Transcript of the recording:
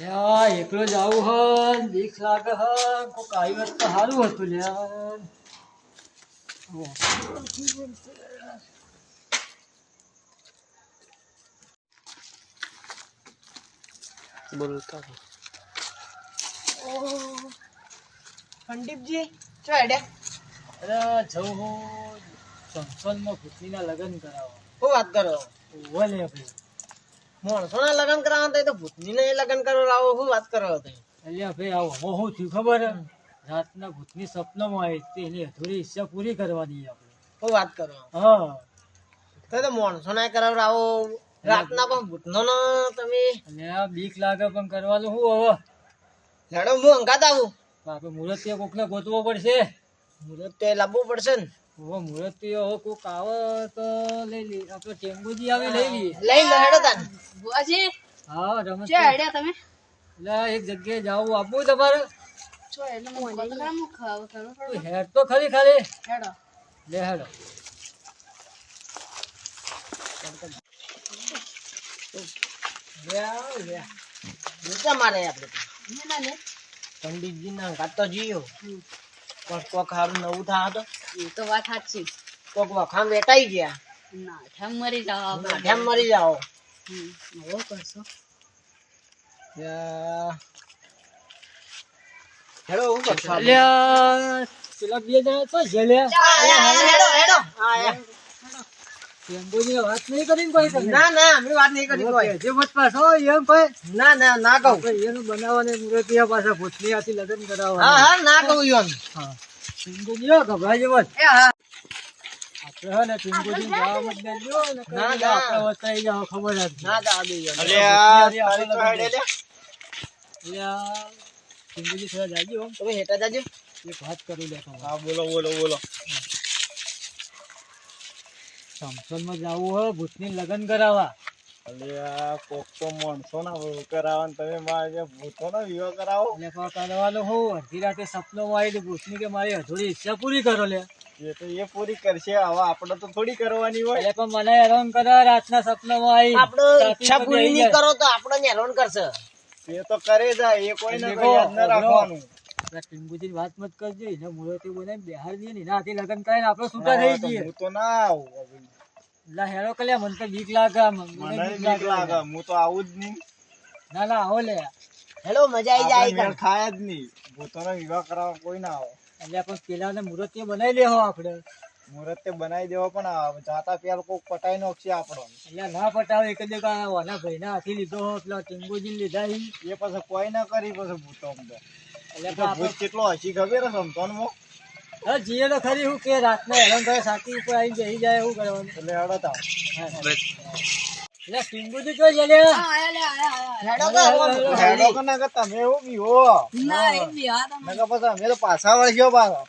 લ્યા એકલો જ આવું હન બીક લાગે હન કોક આવી વાત તો સારું હતું લ્યા. બોલતા સંદીપજી ચો હેડ્યા? અરે જવું હું. સંસલમાં ભૂતનીના લગ્ન કરાવવા શું વાત કરો? ઓલે લે ભાઈ માણસોના લગ્ન કરાવવા તો ભૂતનીને લગ્ન કરો રાવો શું વાત કરો અલ્યા ભાઈ આવું હું શું થયું ખબર? હે? રાતના ભૂતની સપનામાં આવી તે એની અધૂરી ઈચ્છા પૂરી કરવાની આપણે. શું વાત કરો હા. તો તો માણસોના કરાવ રાવો રાતના પણ ભૂતનો નો તમે. આ બીક લાગે પણ કરવાનું શું હવે? લડો હું અંગાત આવું. આપણે મુહૂર્ત કોકને ગોતવો પડશે. મુહૂર્ત તો લાવવું પડશે ને. હવે કોક આવે તો લઈ લઈએ આપણે ટેમ્બુજી આવે લઈ લો. હેડો તાન. બુઆજી હા રમત ચો હેડ્યા તમે? એટલે એક જગ્યાએ જાવું આપવું તમારે? એટલે હું ખાવ હેડ તો ખરી ખાલી. હેડો. લે હેડો. લે આવ, લે. જૂતા મારે આપણે મેં ના લે. પંડિતજી ના કાતો જીઓ જીયો કોક હારું નવું થા તો. એ તો વાત સાચી. કોક વખાણ વેટાઈ ગયા. ના ઠેમ મરી જાવ નાઠેમ મરી જાઓ. હો કરશો. હેડો હું કરશો? અલ્યા, પેલા બે જણા તો છે લે હેડો હેડો હા, યા. ટેમ્પોની વાત નહીં કરી ને કોઈ ના ના અમે વાત નહીં કરી કોઈ. જે મત પાછો એમ ભાઈ ના ના ના કહું. એનું બનાવવાને મુરતિયા પાછા ભૂતની હાથી લગ્ન હા કરાવવા હા ના કહું યોન હા. ટીંગુજી હો, ગભરાઈ જવો. એ હા. આપણે ટીંગુજી જવા મત દેજો ના, ના. આપણે વતાઈ જાઓ, ખબર જ ના જા દે યોન અલ્યા, ટીંગુજી થોડા જાજી તમે હેઠા જાજો. એક વાત કરું લે. હા બોલો બોલો બોલો. સમસનમાં જાવું હોય ભૂતની લગ્ન કરાવવા. અલ્યા કોક તો માણસો ના કરાવવા તમે મારે ભૂતો ના વિવાહ કરાવો. એટલે પણ કરવાનું હું અડધી રાતે સપનોમાં આવી ભૂતની કે મારી અધૂરી ઈચ્છા પૂરી કરો લે. એ તો એ પૂરી કરશે હવે આપણે તો થોડી કરવાની હોય. એટલે પણ મને હેરાન કરે રાતના સપનામાં આવી આપણે ઈચ્છા પૂરી નહીં કરો તો આપણે હેરાન કરશે. એ તો કરે જાય એ કોઈ ના કોઈ યાદ ના રાખવાનું. પેલા વાત મત કરજો એને મૂર્તિ બનાવીને બિહાર દઈએ ને એના હાથે લગ્ન કરીને આપણે છૂટા થઈ જઈએ. હું તો ના આવું એટલે હેરો કલ્યા મને તો બીક લાગે મને બીક લાગે. હું તો આવું જ નહીં. ના ના આવો લે. હેલો મજા આવી જાય મેળ ખાય જ નહીં. ભૂતોનો વિવાહ કરાવવા કોઈ ના આવે. એટલે પણ પેલા મૂર્તિ બનાવી લેહો આપણે. મુહૂર્ત તે બનાવી દેવો પણ જાતા પેલા કોક પટાઈ નોખશે આપણો. એટલે ના પટાવે એક દે ઓના ભાઈ ના હાથી લીધો હો પેલા ટીંગુજીને લીધા ઈ. એ પછી કોઈ ના કરી પછી ભૂતો તો. એટલે તો ભૂત કેટલો હસી ખબર હે સમતોનમાં હા જીએ તો ખરી હું કે રાતના હેરાન થાય સાકી ઉપર આવીને બેસી જાય એવું કરવાનું? એટલે હડો તાવ એટલે ટીંગુજી કઈ છે લે હા આયા લે આયા આયા. હેડો હેડો કે ના કે તમે એવું બીવો ના એ બી તમે. પછી અમે તો પાછા વળગ્યો પાછો.